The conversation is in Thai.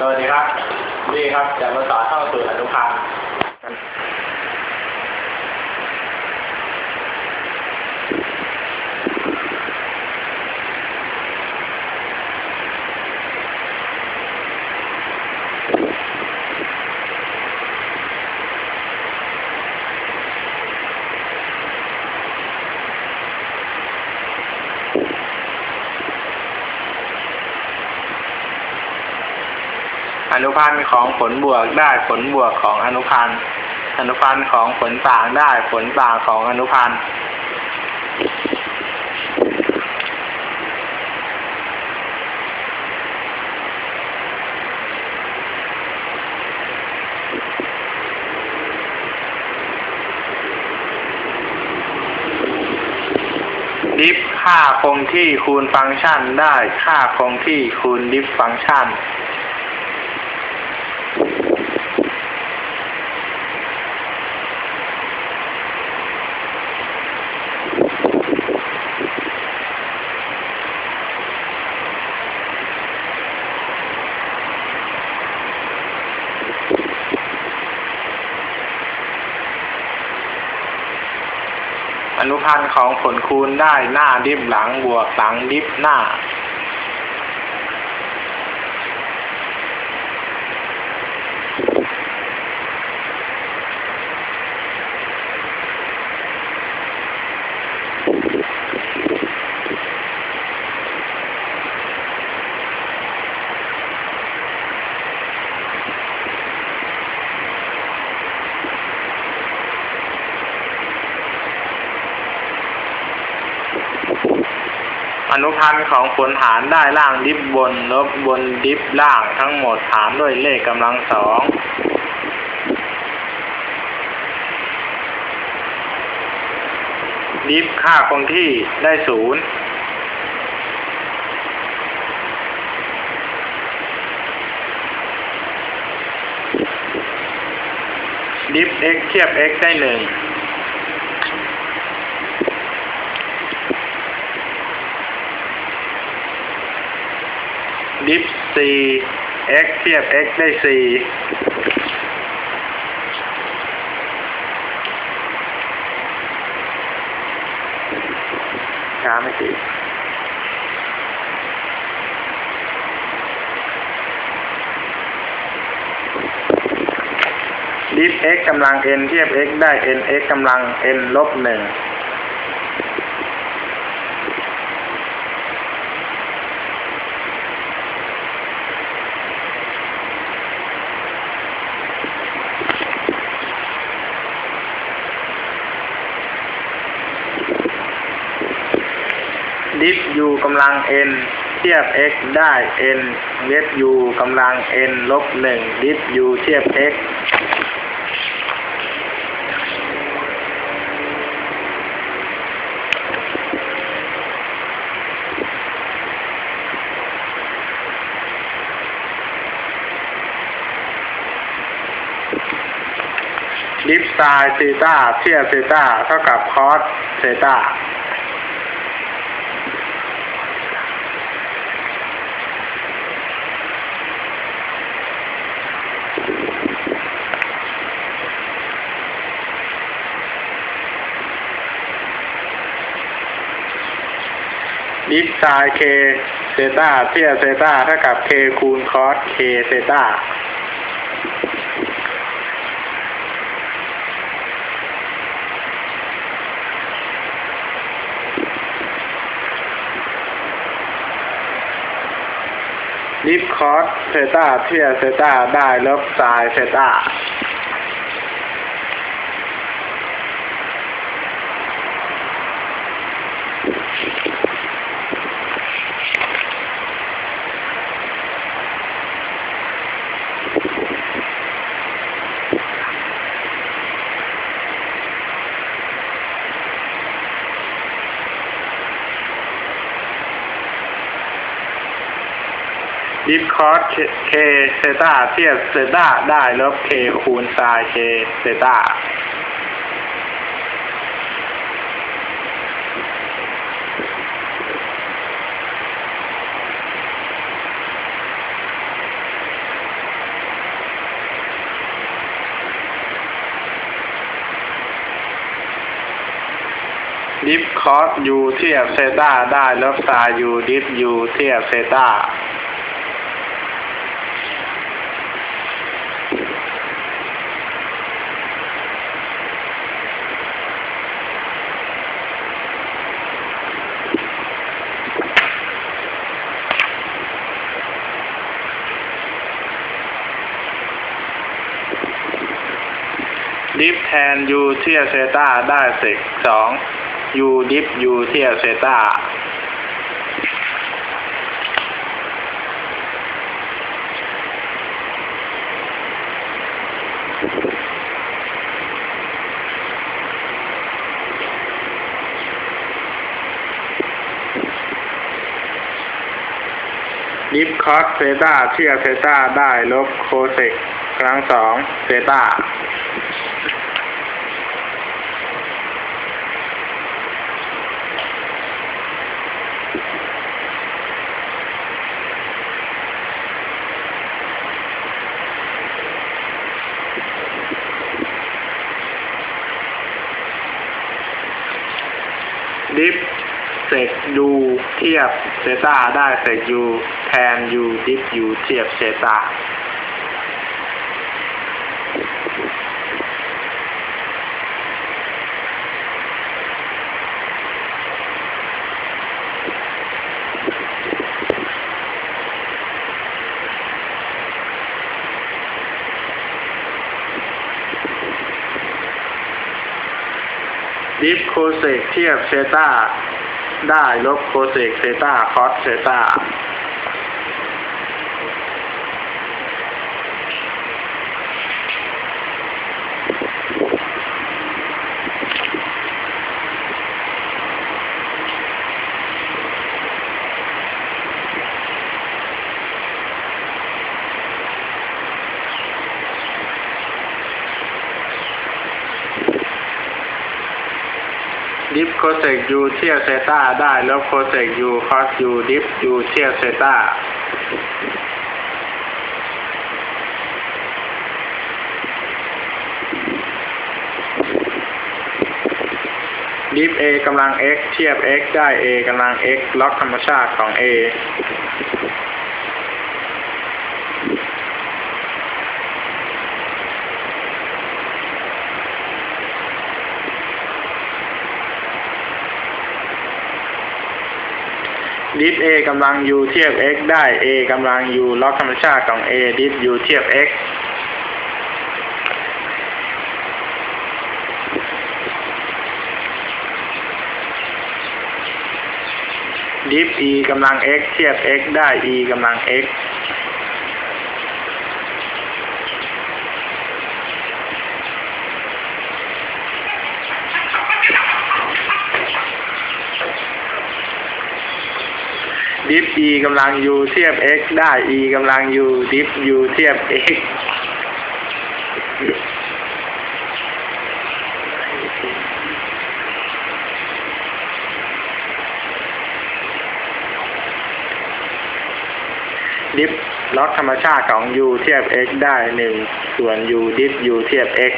สวัสดีครับ นี่ครับจะมาสอนเข้าสู่อนุพันธ์ อนุพันธ์ของผลบวกได้ผลบวกของอนุพันธ์อนุพันธ์ของผลต่างได้ผลต่างของอนุพันธ์ดิฟค่าคงที่คูณฟังก์ชันได้ค่าคงที่คูณดิฟฟังก์ชัน อ นุพันธ์ของผลคูณได้หน้าดิฟหลังบวกหลังดิฟหน้า อ นุพันธ์ของผลหารได้ล่างดิฟบน ลบบนดิฟล่างทั้งหมดหารด้วยเลขกำลังสองดิฟค่าคงที่ได้ศูนย์ดิฟ x เทียบ x ได้หนึ่ง ดิฟ c x เทียบ x ได้4ช้าไม่ติดดิฟ x กำลัง n เทียบ x ได้ n x กำลัง n ลบหนึ่ง ดิฟ u กำลัง n เทียบ x ได้ n เวฟ u กำลัง n ลบหนึ่งดิฟ u เทียบ x ดิฟไซน์ซีตาเทียบเซีตาเท่ากับคอสเซต้า ดิฟไซเคเซตาเทียบเซตาเท่ากับเคคูณคอสเคเซตาดิฟคอสเซตาเทียบเซตาได้ลบไซเซตา ดิฟคอสเคเซต้าเทียบเซต้าได้ลบเคคูณไซเคเซต้าดิฟคอสยูเทียบเซต้าได้ลบไซยูดิฟยูเทียบเซต้า ดิฟแทนยูเทียบเซตาได้เสกสองยูดิฟยูเทียบเซตาดิฟคอสเซตาเทียบเซตาได้ลบโคเซกครั้งสองเซตา ดิฟเสกยูเทียบเซตาได้เสกยูแทนยูดิฟยูเทียบเซตา ดิฟโคเซกเทียบเซตาได้ลบโคเซกเซตาคอสเซตา ดิฟโคเซกยูเทียเซต้าได้ลบโคเซกยูคอสยูดิฟยูเทียเซต้าดิฟเอกำลัง x เทียบ x ได้ a กำลัง x ล็อกธรรมชาติของ a ดิฟ a กำลัง u เทียบ x ได้ a กำลัง u ล็อกธรรมชาติของ a ดิฟ u เทียบ x ดิฟ e กำลัง x เทียบ x ได้ e กำลัง x ดิฟ e กำลัง u เทียบ x ได้ e กำลัง u ดิฟ u เทียบ x ดิฟล็อกธรรมชาติของ u เทียบ x ได้หนึ่งส่วน u ดิฟ u เทียบ x